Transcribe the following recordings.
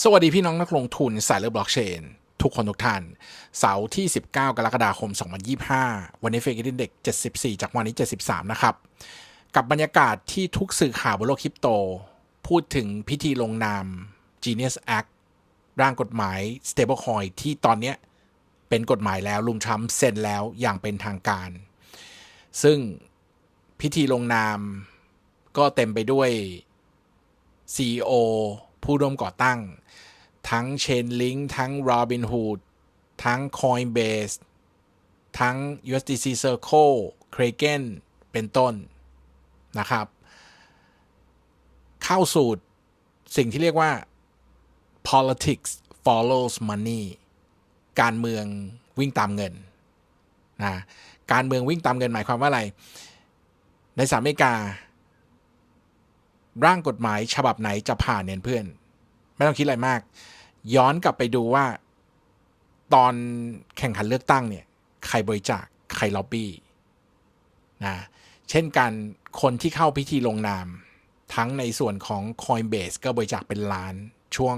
สวัสดีพี่น้องนักลงทุนสายเลือบล็อกเชน ทุกคนทุกท่าน เสาร์ที่ 19 กรกฎาคม 2025 วันนี้เฟกดินเด็ก 74 จากวันนี้ 73 นะครับ กับบรรยากาศที่ทุกสื่อข่าวบนโลกคริปโต พูดถึงพิธีลงนาม Genius Act ร่างกฎหมาย Stablecoin ที่ตอนนี้เป็นกฎหมายแล้วลุงทรัมป์เซ็นแล้วอย่างเป็นทางการ ซึ่งพิธีลงนามก็เต็มไปด้วย CEO ผู้ร่วมก่อตั้ง ทั้ง Chainlink ทั้ง Robinhood ทั้ง Coinbase ทั้ง USDC Circle Kraken เป็นต้นนะครับ เข้าสู่สิ่งที่เรียกว่า politics follows money การเมืองวิ่งตามเงินนะการเมืองวิ่งตามเงินหมายความว่าอะไร ในสหรัฐอเมริกา ร่างกฎหมายฉบับไหนจะผ่านเนี่ยเพื่อน ไม่ต้องคิดอะไรมาก ย้อนกลับไปดูว่า ตอนแข่งขันเลือกตั้งเนี่ย ใครบริจาคใครล็อบบี้นะเช่นกันคนที่เข้าพิธีลงนาม ทั้งในส่วนของ Coinbase ก็บริจาคเป็นล้านช่วง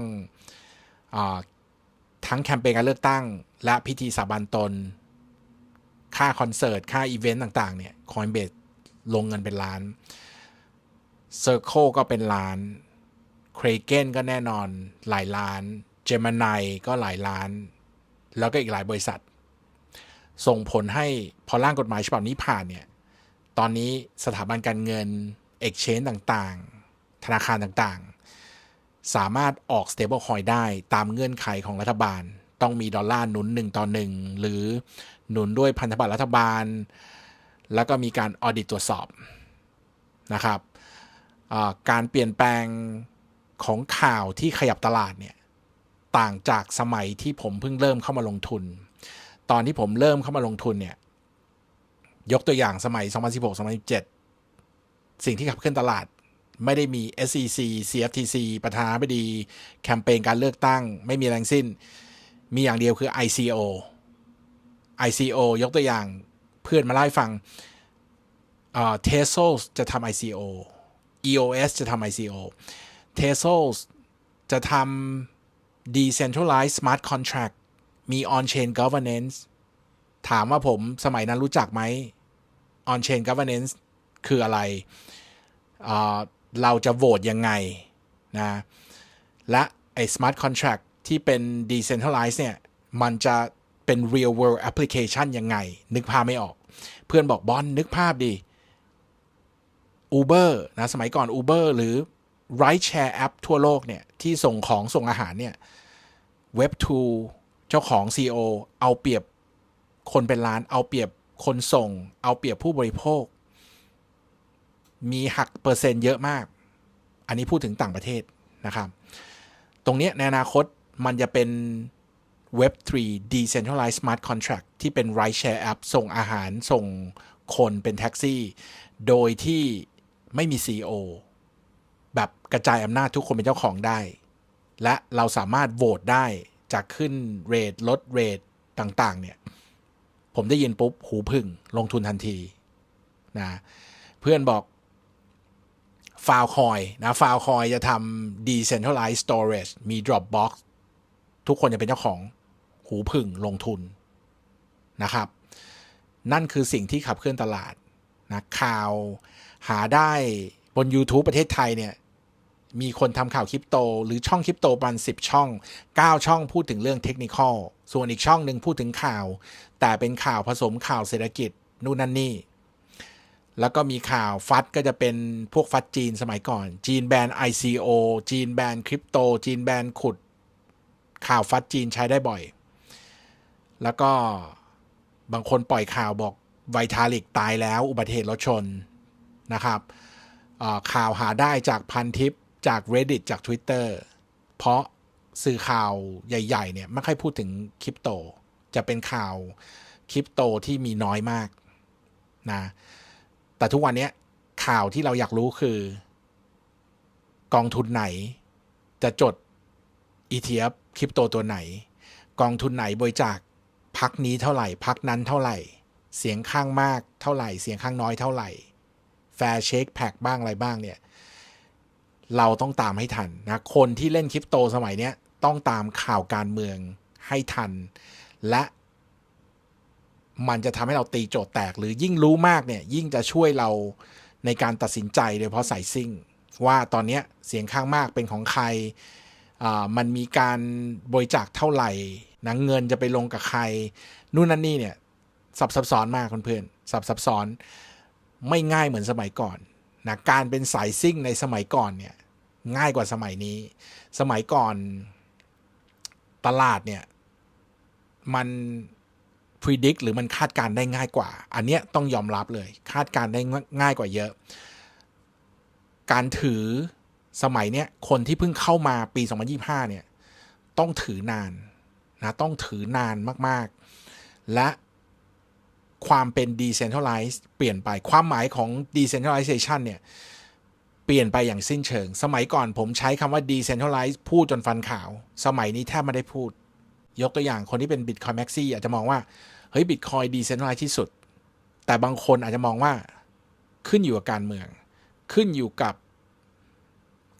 ทั้งแคมเปญการเลือกตั้ง และพิธีสาบานตน ค่าคอนเสิร์ต ค่าอีเวนต์ต่าง ๆ เนี่ย Coinbase ลงเงินเป็นล้าน Circle ก็เป็นล้าน c r a k e n ก็แน่นอนหลายล้าน Gemini ก็หลายล้าน แล้วก็อีกหลายบริษัท ส่งผลให้พอร่างกฎหมายฉบับนี้ผ่านเนี่ย ตอนนี้สถาบันการเงิน Exchange ต่างๆ ธนาคารต่างๆ สามารถออก Stablecoin ได้ตามเงื่อนไขของรัฐบาล ต้องมีดอลลาร์หนุนหนึ่งต่อหนึ่งหรือหนุนด้วยพันธบัตรรัฐบาล แล้วก็มีการออดิตตรวจสอบนะครับ การเปลี่ยนแปลงของข่าวที่ขยับตลาดเนี่ยต่างจากสมัยที่ผมเพิ่งเริ่มเข้ามาลงทุน ตอนที่ผมเริ่มเข้ามาลงทุนเนี่ยยกตัวอย่างสมัย 2016-2017 สิ่งที่ขับเคลื่อนตลาดไม่ได้มี SEC CFTC ประธานาธิบดี แคมเปญการเลือกตั้ง ไม่มีแรงสิ้น มีอย่างเดียวคือ ICO ICO ยกตัวอย่างเพื่อนมาเล่ฟังเทสโซจะทำ ICO EOS จะทำ ICO Tezos จะทำ decentralized smart contract มี on-chain governance ถามว่าผมสมัยนั้นรู้จักไหม on-chain governance คืออะไรเราจะโหวตยังไงนะ และไอ้ smart contract ที่เป็น decentralized เนี่ย มันจะเป็น real world application ยังไง นึกภาพไม่ออก เพื่อนบอกบอลนึกภาพดิ Uber นะสมัยก่อน Uber หรือ Ride Share App ทั่วโลกเนี่ยที่ส่งของส่งอาหารเนี่ย Web2 เจ้าของ CEO เอาเปรียบคนเป็นล้าน เอาเปรียบคนส่ง เอาเปรียบผู้บริโภค มีหักเปอร์เซ็นต์เยอะมาก อันนี้พูดถึงต่างประเทศนะครับ ตรงนี้ในอนาคตมันจะเป็น Web3 Decentralized Smart Contract ที่เป็น Ride Share App ส่งอาหารส่งคนเป็นแท็กซี่ โดยที่ ไม่มี CEO แบบกระจายอำนาจทุกคนเป็นเจ้าของได้ และเราสามารถโหวตได้จากขึ้นเรทลดเรทต่างๆ เนี่ย ผมได้ยินปุ๊บ หูพึ่งลงทุนทันทีนะเพื่อนบอกฟาวคอยนะฟาวคอยจะทำ decentralized storage มี Dropbox ทุกคนจะเป็นเจ้าของหูพึ่งลงทุนนะครับ นั่นคือสิ่งที่ขับเคลื่อนตลาด นะข่าวหาได้บน YouTube ประเทศไทยเนี่ยมีคนทำข่าวคริปโต หรือช่องคริปโตประมาณ10 ช่อง 9 ช่องพูดถึงเรื่องเทคนิคอลส่วนอีกช่องหนึ่งพูดถึงข่าว แต่เป็นข่าวผสมข่าวเศรษฐกิจนู่นนั่นนี่ แล้วก็มีข่าวฟัดก็จะเป็นพวกฟัดจีนสมัยก่อน จีนแบน ICO จีนแบนคริปโต จีนแบนขุด ข่าวฟัดจีนใช้ได้บ่อย แล้วก็บางคนปล่อยข่าวบอก ไวทาลิกตายแล้วอุบัติเหตุรถชนนะครับข่าวหาได้จากพันทิปจาก Reddit จาก Twitter เพราะสื่อข่าวใหญ่ ๆ เนี่ยไม่ค่อยพูดถึงคริปโต จะเป็นข่าวคริปโตที่มีน้อยมากนะแต่ทุกวันนี้ข่าวที่เราอยากรู้คือ กองทุนไหน จะจด ETF คริปโตตัวไหน กองทุนไหนบริจาคพักนี้เท่าไหร่ พักนั้นเท่าไหร่ เสียงข้างมากเท่าไหร่ เสียงข้างน้อยเท่าไหร่ แฟร์เช็คแพ็กบ้างอะไรบ้างเนี่ย เราต้องตามให้ทันนะ คนที่เล่นคริปโตสมัยเนี้ยต้องตามข่าวการเมืองให้ทัน และมันจะทำให้เราตีโจทย์แตก หรือยิ่งรู้มากเนี่ย ยิ่งจะช่วยเราในการตัดสินใจโดยเฉพาะสายซิ่ง ว่าตอนเนี้ยเสียงข้างมากเป็นของใครอ่ามันมีการบริจาคเท่าไหร่นะเงินจะไปลงกับใคร นู่นนั่นนี่เนี่ย ซับซับซ้อนมากเพื่อนๆซับซับซ้อนไม่ง่ายเหมือนสมัยก่อนนะการเป็นสายซิ่งในสมัยก่อนเนี่ยง่ายกว่าสมัยนี้ สมัยก่อนตลาดเนี่ยมัน predict หรือมันคาดการณ์ได้ง่ายกว่า อันเนี้ยต้องยอมรับเลย คาดการณ์ได้ง่ายกว่าเยอะ การถือสมัยเนี้ยคนที่เพิ่งเข้ามาปี 2025 เนี่ยต้องถือนานนะต้องถือนานมากๆ และ ความเป็น decentralized เปลี่ยนไปความหมายของ decentralization เนี่ย เปลี่ยนไปอย่างสิ้นเชิง สมัยก่อนผมใช้คำว่า decentralized พูดจนฟันขาว สมัยนี้แทบไม่ได้พูด ยกตัวอย่างคนที่เป็น Bitcoin Maxi อาจจะมองว่า เฮ้ย Bitcoin decentralized ที่สุด แต่บางคนอาจจะมองว่าขึ้นอยู่กับการเมือง ขึ้นอยู่กับ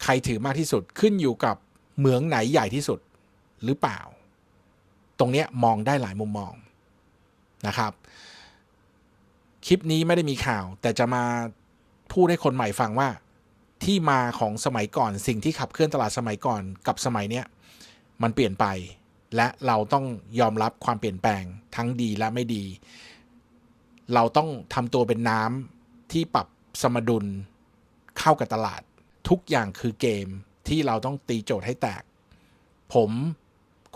ใครถือมากที่สุด ขึ้นอยู่กับเหมืองไหนใหญ่ที่สุดหรือเปล่า ตรงนี้มองได้หลายมุมมองนะครับ คลิปนี้ไม่ได้มีข่าว แต่จะมาพูดให้คนใหม่ฟังว่าที่มาของสมัยก่อนสิ่งที่ขับเคลื่อนตลาดสมัยก่อนกับสมัยเนี้ยมันเปลี่ยนไป และเราต้องยอมรับความเปลี่ยนแปลงทั้งดีและไม่ดี เราต้องทำตัวเป็นน้ำที่ปรับสมดุลเข้ากับตลาด ทุกอย่างคือเกมที่เราต้องตีโจทย์ให้แตก ผม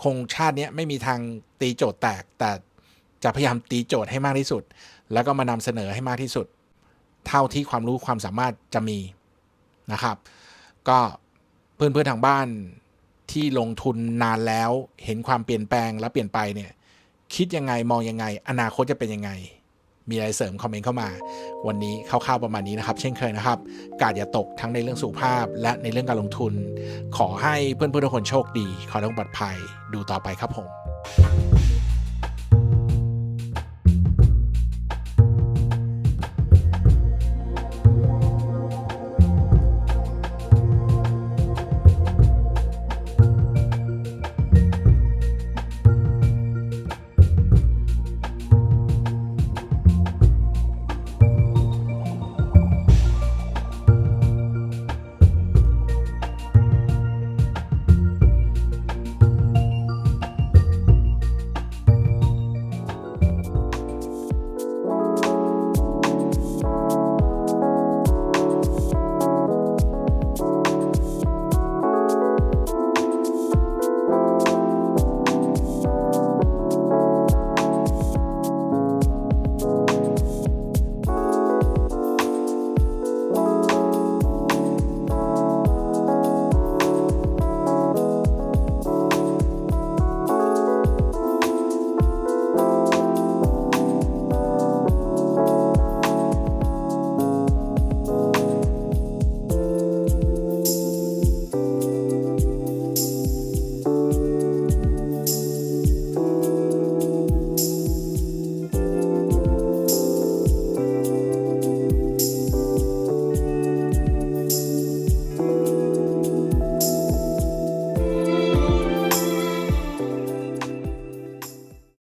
คงชาติเนี้ยไม่มีทางตีโจทย์แตกแต่ จะพยายามตีโจทย์ให้มากที่สุด แล้วก็มานำเสนอให้มากที่สุด เท่าที่ความรู้ความสามารถจะมีนะครับ ก็เพื่อนเพื่อนๆทางบ้านที่ลงทุนนานแล้วเห็นความเปลี่ยนแปลงและเปลี่ยนไปเนี่ยคิดยังไงมองยังไง อนาคตจะเป็นยังไง มีอะไรเสริมคอมเมนต์เข้ามา วันนี้คร่าวๆประมาณนี้นะครับ เช่นเคยนะครับ กาดอย่าตกทั้งในเรื่องสุขภาพ และในเรื่องการลงทุน ขอให้เพื่อนๆทุกคนโชคดี ขอให้ทุกคนปลอดภัยดูต่อไปครับผม